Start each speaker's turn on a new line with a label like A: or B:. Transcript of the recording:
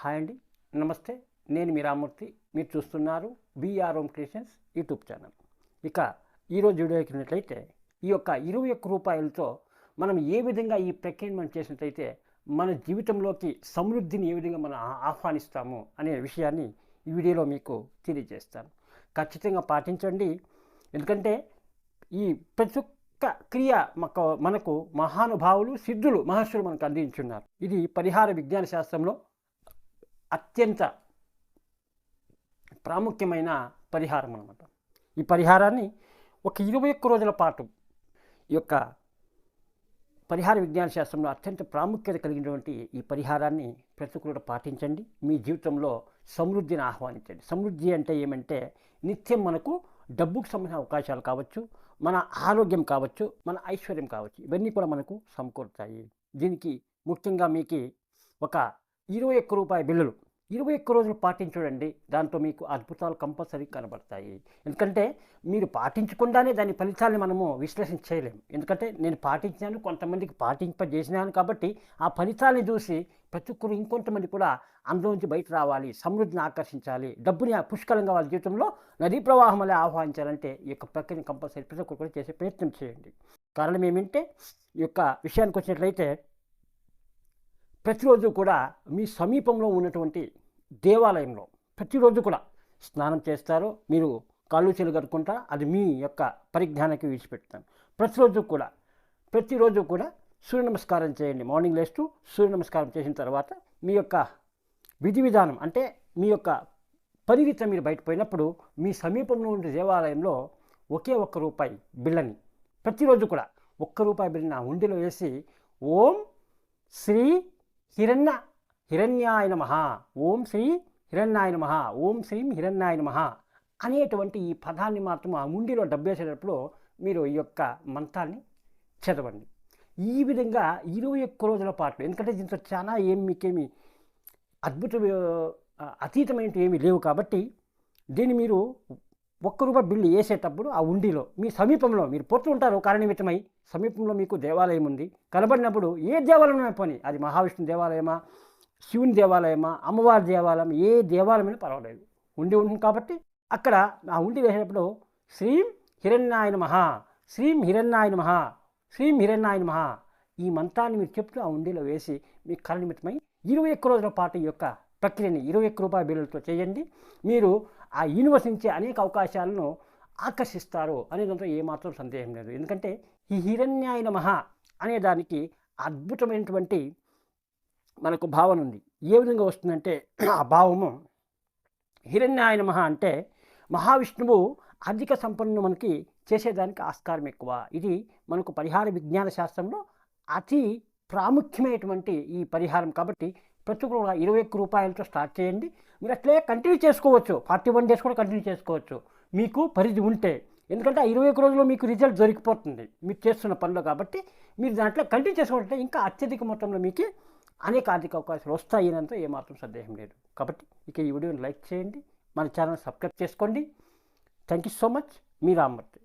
A: Hi అండి. నమస్తే. నేను మీ రామూర్తి మీరు చూస్తున్నారు B R home creations YouTube channel. ఇక ఈరోజు వీడియోకి వెళ్ళినట్లయితే ఈ యొక్క ఇరవై ఒక్క రూపాయలతో మనం ఏ విధంగా ఈ ప్రక్రియను మనం చేసినట్లయితే మన జీవితంలోకి సమృద్ధిని ఏ విధంగా మనం ఆహ్వానిస్తాము అనే విషయాన్ని ఈ వీడియోలో మీకు తెలియజేస్తాను. ఖచ్చితంగా పాటించండి. ఎందుకంటే ఈ ప్రతి ఒక్క క్రియ మనకు మహానుభావులు సిద్ధులు మహర్షులు మనకు అందించున్నారు. ఇది పరిహార విజ్ఞాన శాస్త్రంలో అత్యంత ప్రాముఖ్యమైన పరిహారం అన్నమాట. ఈ పరిహారాన్ని ఒక ఇరవై ఒక్క రోజుల పాటు ఈ యొక్క పరిహార విజ్ఞాన శాస్త్రంలో అత్యంత ప్రాముఖ్యత కలిగినటువంటి ఈ పరిహారాన్ని ప్రతి ఒక్కరు పాటించండి. మీ జీవితంలో సమృద్ధిని ఆహ్వానించండి. సమృద్ధి అంటే ఏమంటే నిత్యం మనకు డబ్బుకు సంబంధించిన అవకాశాలు కావచ్చు మన ఆరోగ్యం కావచ్చు మన ఐశ్వర్యం కావచ్చు. ఇవన్నీ కూడా మనకు సమకూరుతాయి. దీనికి ముఖ్యంగా మీకు ఒక ఇరవై ఒక్క రూపాయి బిల్లులు ఇరవై ఒక్క రోజులు పాటించడండి. దాంతో మీకు అద్భుతాలు కంపల్సరీ కనబడతాయి. ఎందుకంటే మీరు పాటించకుండానే దాని ఫలితాన్ని మనము విశ్లేషణ చేయలేము ఎందుకంటే నేను పాటించాను కొంతమందికి పాటింపజేసినాను కాబట్టి ఆ ఫలితాన్ని చూసి ప్రతి ఒక్కరు ఇంకొంతమంది కూడా అందులోంచి బయట రావాలి సమృద్ధిని ఆకర్షించాలి డబ్బుని పుష్కలంగా వాళ్ళ జీవితంలో నదీ ప్రవాహం అలా ఆహ్వానించాలంటే ఈ యొక్క ప్రక్రియను కంపల్సరీ ప్రతి ఒక్కరు కూడా చేసే ప్రయత్నం చేయండి. కారణం ఏమంటే ఈ యొక్క విషయానికి వచ్చినట్లయితే ప్రతిరోజు కూడా మీ సమీపంలో ఉన్నటువంటి దేవాలయంలో ప్రతిరోజు కూడా స్నానం చేస్తారు. మీరు కాళ్ళు చేలు కట్టుకుంటా అది మీ యొక్క పరిజ్ఞానానికి విడిచిపెడతాను. ప్రతిరోజు కూడా ప్రతిరోజు కూడా సూర్య నమస్కారం చేయండి. మార్నింగ్ లేస్తూ సూర్య నమస్కారం చేసిన తర్వాత మీ యొక్క విధి విధానం అంటే మీ యొక్క పరిగెత్త మీరు బయటపోయినప్పుడు మీ సమీపంలో ఉండే దేవాలయంలో ఒకే ఒక్క రూపాయి బిళ్ళని ప్రతిరోజు కూడా ఒక్క రూపాయి బిళ్ళని ఆ ఉండిలో వేసి ఓం శ్రీ హిరణ్య హిరణ్యాయ నమ. ఓం శ్రీ హిరణ్యాయ నమ. ఓం శ్రీం హిరణ్యాయ నమ అనేటువంటి ఈ పదాన్ని మాత్రం ఆ ఉండిలో డబ్బేసేటప్పుడు మీరు ఈ యొక్క మంత్రాన్ని చదవండి. ఈ విధంగా ఇరవై ఒక్క రోజుల పాటు ఎందుకంటే దీంతో చాలా ఏం మీకేమి అద్భుత అతీతమైనవి అతీతమైన ఏమీ లేవు కాబట్టి దీన్ని మీరు ఒక్క రూపాయి బిల్లు వేసేటప్పుడు ఆ ఉండిలో మీ సమీపంలో మీరు పోతూ ఉంటారు కారణమితమై సమీపంలో మీకు దేవాలయం ఉంది. కనబడినప్పుడు ఏ దేవాలయమైనా పోనీ అది మహావిష్ణు దేవాలయమా శివుని దేవాలయమా అమ్మవారి దేవాలయం ఏ దేవాలయమైనా పర్వాలేదు. ఉండి ఉంటుంది కాబట్టి అక్కడ ఆ ఉండి వేసినప్పుడు శ్రీం హిరణ్యాయ మహా శ్రీం హిరణ్యాయ మహా శ్రీం హిరణ్యాయ మహా ఈ మంత్రాన్ని మీరు చెప్తూ ఆ ఉండిలో వేసి మీ కళ నిమిత్తమై ఇరవై ఒక్క రోజుల పాటు ఈ యొక్క ప్రక్రియని ఇరవై ఒక్క రూపాయల బిల్లులతో చేయండి. మీరు ఆ యూనివర్స్ నుంచి అనేక అవకాశాలను ఆకర్షిస్తారు అనే దాంట్లో ఏమాత్రం సందేహం లేదు. ఎందుకంటే ఈ హిరణ్యాయ మహా అనే దానికి అద్భుతమైనటువంటి మనకు భావన ఉంది. ఏ విధంగా వస్తుందంటే ఆ భావము హిరణ్యాయ మహా అంటే మహావిష్ణువు అధిక సంపన్ను మనకి చేసేదానికి ఆస్కారం ఎక్కువ. ఇది మనకు పరిహార విజ్ఞాన శాస్త్రంలో అతి ప్రాముఖ్యమైనటువంటి ఈ పరిహారం కాబట్టి ప్రతి ఒక్కరు కూడా ఇరవై ఒక్క రూపాయలతో స్టార్ట్ చేయండి. మీరు అట్లే కంటిన్యూ చేసుకోవచ్చు. ఫార్టీ వన్ డేస్ కూడా కంటిన్యూ చేసుకోవచ్చు. మీకు పరిధి ఉంటే. ఎందుకంటే ఆ ఇరవై ఒక్క రోజుల్లో మీకు రిజల్ట్ దొరికిపోతుంది. మీరు చేస్తున్న పనిలో కాబట్టి మీరు దాంట్లో కంటిన్యూ చేసుకుంటే ఇంకా అత్యధిక మొత్తంలో మీకు అనేక ఆర్థిక అవకాశాలు వస్తాయనంత ఏమాత్రం సందేహం లేదు. కాబట్టి ఇక ఈ వీడియోని లైక్ చేయండి మన ఛానల్ సబ్స్క్రైబ్ చేసుకోండి. Thank you so much. Me Rammurthy.